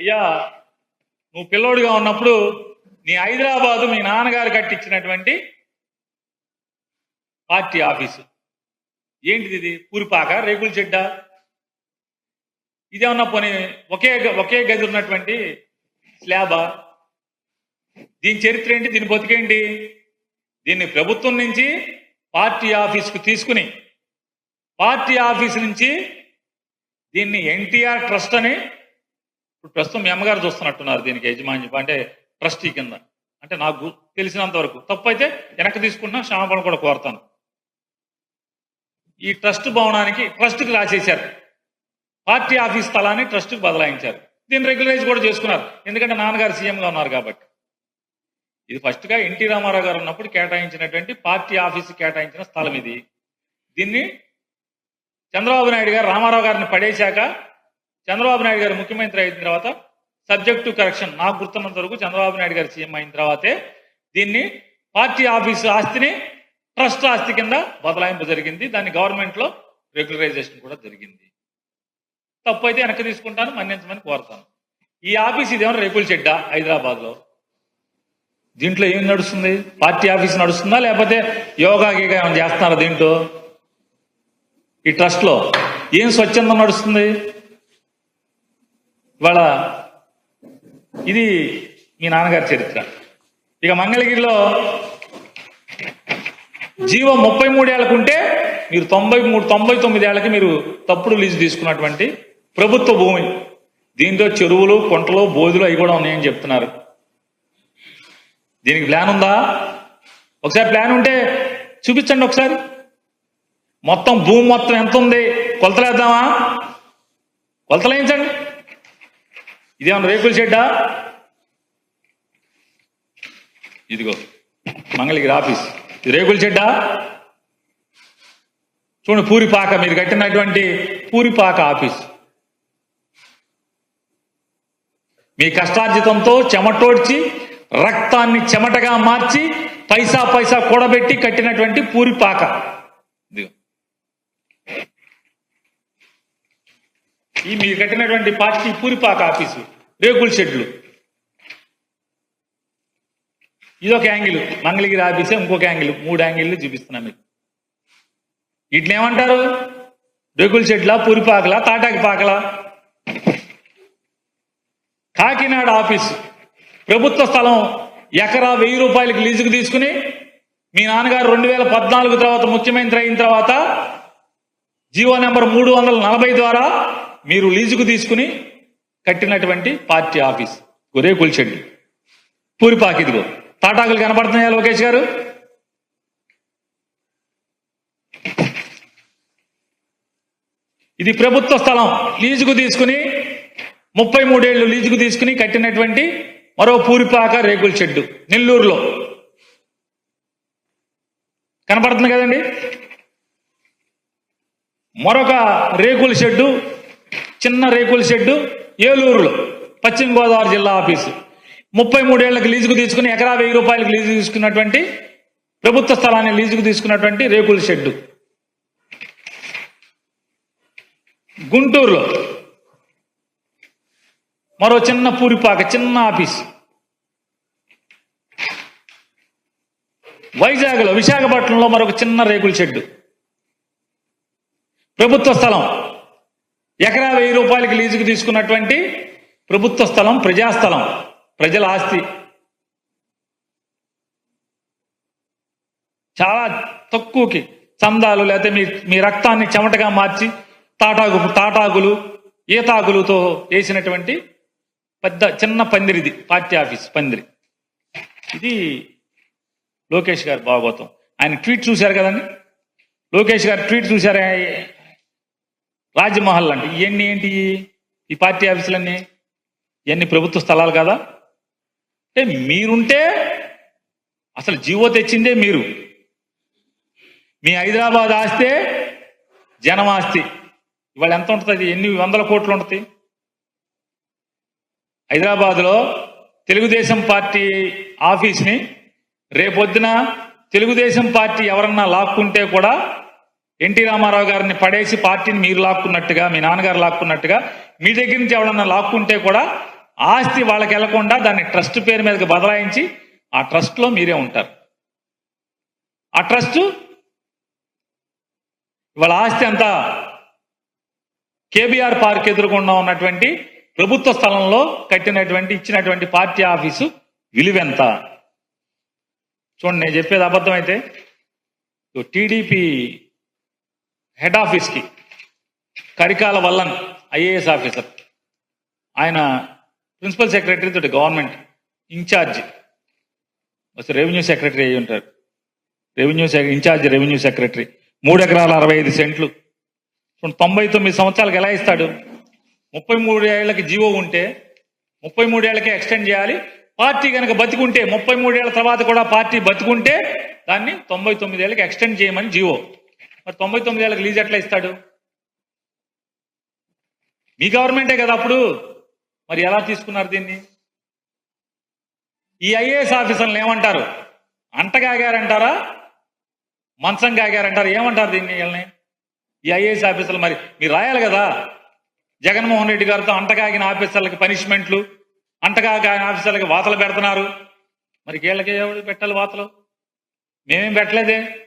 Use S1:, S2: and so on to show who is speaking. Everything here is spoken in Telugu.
S1: అయ్యా నువ్వు పిల్లోడిగా ఉన్నప్పుడు నీ హైదరాబాదు మీ నాన్నగారు కట్టించినటువంటి పార్టీ ఆఫీసు. ఏంటిది ఇది? పూరిపాక రేకుల చెడ్డ? ఇదేమన్నా పోనీ ఒకే గ- ఒకే గది ఉన్నటువంటి స్లాబా? దీని చరిత్ర ఏంటి? దీని బతికేంటి దీన్ని ప్రభుత్వం నుంచి పార్టీ ఆఫీస్కు తీసుకుని పార్టీ ఆఫీస్ నుంచి దీన్ని ఎన్టీఆర్ ట్రస్ట్ అని ఇప్పుడు ప్రస్తుతం మీ అమ్మగారు చూస్తున్నట్టున్నారు దీనికి యజమాని అంటే ట్రస్టీ కింద. అంటే నాకు తెలిసినంత వరకు. తప్పు అయితే వెనక్కి తీసుకుంటున్నా క్షమాపణ కూడా కోరుతాను. ఈ ట్రస్ట్ భవనానికి ట్రస్ట్కి రాసేశారు. పార్టీ ఆఫీస్ స్థలాన్ని ట్రస్ట్కి బదలాయించారు. దీన్ని రెగ్యులరైజ్ కూడా చేసుకున్నారు. ఎందుకంటే నాన్నగారు సీఎంగా ఉన్నారు కాబట్టి. ఇది ఫస్ట్గా ఎన్టీ రామారావు గారు ఉన్నప్పుడు కేటాయించినటువంటి పార్టీ ఆఫీస్ కేటాయించిన స్థలం ఇది. దీన్ని చంద్రబాబు నాయుడు గారు రామారావు గారిని పడేశాక చంద్రబాబు నాయుడు గారు ముఖ్యమంత్రి అయిన తర్వాత సబ్జెక్ట్ టు కరెక్షన్ నాకు గుర్తున్నంత వరకు చంద్రబాబు నాయుడు గారు సీఎం అయిన తర్వాతే దీన్ని పార్టీ ఆఫీసు ఆస్తిని ట్రస్ట్ ఆస్తి కింద బదలాయింపు జరిగింది. దాన్ని గవర్నమెంట్లో రెగ్యులరైజేషన్ కూడా జరిగింది. తప్పు అయితే వెనక్కి తీసుకుంటాను మన్నించమని కోరుతాను. ఈ ఆఫీస్ ఇదేమన్నా రేకుల చెడ్డా హైదరాబాద్లో దీంట్లో ఏం నడుస్తుంది? పార్టీ ఆఫీస్ నడుస్తుందా? లేకపోతే యోగా గీగా ఏమైనా చేస్తున్నారా దీంట్లో? ఈ ట్రస్ట్లో ఏం స్వచ్ఛందం నడుస్తుంది? ఇవాళ ఇది మీ నాన్నగారి చరిత్ర. ఇక మంగళగిరిలో జీవం ముప్పై మూడేళ్ళకు ఉంటే మీరు తొంభై మూడు తొంభై తొమ్మిది ఏళ్ళకి మీరు తప్పుడు లీజు తీసుకున్నటువంటి ప్రభుత్వ భూమి. దీంతో చెరువులు కుంటలు బోధులు అవి కూడా ఉన్నాయని చెప్తున్నారు. దీనికి ప్లాన్ ఉందా? ఒకసారి ప్లాన్ ఉంటే చూపించండి ఒకసారి. మొత్తం భూమి మొత్తం ఎంత ఉంది? కొలతలేద్దామా కొలతలేయించండి ఇదేమన్నా రేకుల షెడ్డా ఇదిగో మంగళగిరి ఆఫీస్ ఇది రేకుల షెడ్డా చూడండి పూరిపాక మీరు కట్టినటువంటి పూరిపాక ఆఫీస్ మీ కష్టార్జితంతో చెమటోడ్చి రక్తాన్ని చెమటగా మార్చి పైసా పైసా కూడబెట్టి కట్టినటువంటి పూరిపాక ఈ మీరు కట్టినటువంటి పార్టీ పూరిపాక ఆఫీసు రేకుల షెడ్లు. ఇదొక యాంగిల్. మంగళగిరి ఆఫీసే ఇంకొక యాంగిల్. మూడు యాంగిల్ చూపిస్తున్నా మీకు. వీటిని ఏమంటారు? రేకుల షెడ్లా పురిపాకలా తాటాకి పాకలా? కాకినాడ ఆఫీసు. ప్రభుత్వ స్థలం ఎకరా వెయ్యి రూపాయలకి లీజుకు తీసుకుని మీ నాన్నగారు రెండు వేల పద్నాలుగు తర్వాత ముఖ్యమంత్రి అయిన తర్వాత జీవో నెంబర్ మూడు వందల నలభై ద్వారా మీరు లీజుకు తీసుకుని కట్టినటువంటి పార్టీ ఆఫీస్. రేకుల షెడ్ పూరిపాకి ఇదిగో. తాటాకులు కనబడుతున్నాయా లోకేష్ గారు? ఇది ప్రభుత్వ స్థలం. లీజుకు తీసుకుని ముప్పై మూడేళ్ళు లీజుకు తీసుకుని కట్టినటువంటి మరో పూరిపాక రేకుల షెడ్డు నెల్లూరులో. కనపడుతుంది కదండి? మరొక రేకుల షెడ్డు చిన్న రేకుల షెడ్డు ఏలూరులో పశ్చిమ గోదావరి జిల్లా ఆఫీసు. ముప్పై మూడేళ్ళకు లీజుకు తీసుకుని ఎకరా వెయ్యి రూపాయలకు లీజు తీసుకున్నటువంటి ప్రభుత్వ స్థలాన్ని లీజుకు తీసుకున్నటువంటి రేకుల షెడ్డు. గుంటూరులో మరో చిన్న పూరిపాక చిన్న ఆఫీస్. వైజాగ్లో విశాఖపట్నంలో మరొక చిన్న రేకుల షెడ్డు. ప్రభుత్వ స్థలం ఎకరా వెయ్యి రూపాయలకి లీజుకు తీసుకున్నటువంటి ప్రభుత్వ స్థలం ప్రజాస్థలం ప్రజల ఆస్తి. చాలా తక్కువకి చందాలు లేకపోతే మీ మీ రక్తాన్ని చెమటగా మార్చి తాటాకు తాటాకులు ఈతాకులతో వేసినటువంటి పెద్ద చిన్న పందిరిది పార్టీ ఆఫీస్ పందిరి. ఇది లోకేష్ గారు భాగవతం ఆయన ట్వీట్ చూశారు కదండి? లోకేష్ గారు ట్వీట్ చూశారు? రాజమహల్ అంటే ఇవన్నీ ఏంటి? ఈ పార్టీ ఆఫీసులన్నీ? ఇవన్నీ ప్రభుత్వ స్థలాలు కదా? అంటే మీరుంటే అసలు జీవో తెచ్చిందే మీరు. మీ హైదరాబాద్ ఆస్తే జనం ఆస్తి ఇవాళ ఎంత ఉంటుంది? ఎన్ని వందల కోట్లు ఉంటుంది? హైదరాబాద్లో తెలుగుదేశం పార్టీ ఆఫీస్ని రేపొద్దున తెలుగుదేశం పార్టీ ఎవరన్నా లాక్కుంటే కూడా ఎన్టీ రామారావు గారిని పడేసి పార్టీని మీరు లాక్కున్నట్టుగా మీ నాన్నగారు లాక్కున్నట్టుగా మీ దగ్గర నుంచి ఎవరన్నా లాక్కుంటే కూడా ఆస్తి వాళ్ళకి వెళ్ళకుండా దాన్ని ట్రస్ట్ పేరు మీదకి బదలాయించి ఆ ట్రస్ట్లో మీరే ఉంటారు. ఆ ట్రస్ట్ ఇవాళ ఆస్తి అంతా కేబీఆర్ పార్క్ ఎదురుకుండా ఉన్నటువంటి ప్రభుత్వ స్థలంలో కట్టినటువంటి ఇచ్చినటువంటి పార్టీ ఆఫీసు విలువెంత? చూడండి నేను చెప్పేది అబద్ధం అయితే టీడీపీ హెడ్ ఆఫీస్కి కరికాల వల్లన్ ఐఏఎస్ ఆఫీసర్. ఆయన ప్రిన్సిపల్ సెక్రటరీ తోటి గవర్నమెంట్ ఇన్ఛార్జ్. అసలు రెవెన్యూ సెక్రటరీ అయ్యి ఉంటారు. Revenue incharge revenue secretary. మూడు ఎకరాల అరవై ఐదు సెంట్లు. తొంభై తొమ్మిది సంవత్సరాలకు ఎలా ఇస్తాడు? ముప్పై మూడు ఏళ్ళకి జీవో ఉంటే ముప్పై మూడేళ్ళకే ఎక్స్టెండ్ చేయాలి. పార్టీ కనుక బతికుంటే ముప్పై మూడేళ్ళ తర్వాత కూడా పార్టీ బతికుంటే దాన్ని తొంభై తొమ్మిది ఏళ్ళకి ఎక్స్టెండ్ చేయమని జీవో. మరి తొంభై తొమ్మిది ఏళ్ళకి లీజ్ ఎట్లా ఇస్తాడు? మీ గవర్నమెంటే కదా అప్పుడు? మరి ఎలా తీసుకున్నారు దీన్ని? ఈ ఐఏఎస్ ఆఫీసర్లు ఏమంటారు? అంటగాగారంటారా మంచం కాగారంటారు ఏమంటారు దీన్ని వీళ్ళని? ఈ ఐఏఎస్ ఆఫీసర్లు మరి మీరు రాయాలి కదా? జగన్మోహన్ రెడ్డి గారితో అంటగాగిన ఆఫీసర్లకి పనిష్మెంట్లు అంటగాగిన ఆఫీసర్లకి వాతలు పెడుతున్నారు. మరి వీళ్ళకి ఎవరు పెట్టాలి వాతలు? మేమేం పెట్టలేదే?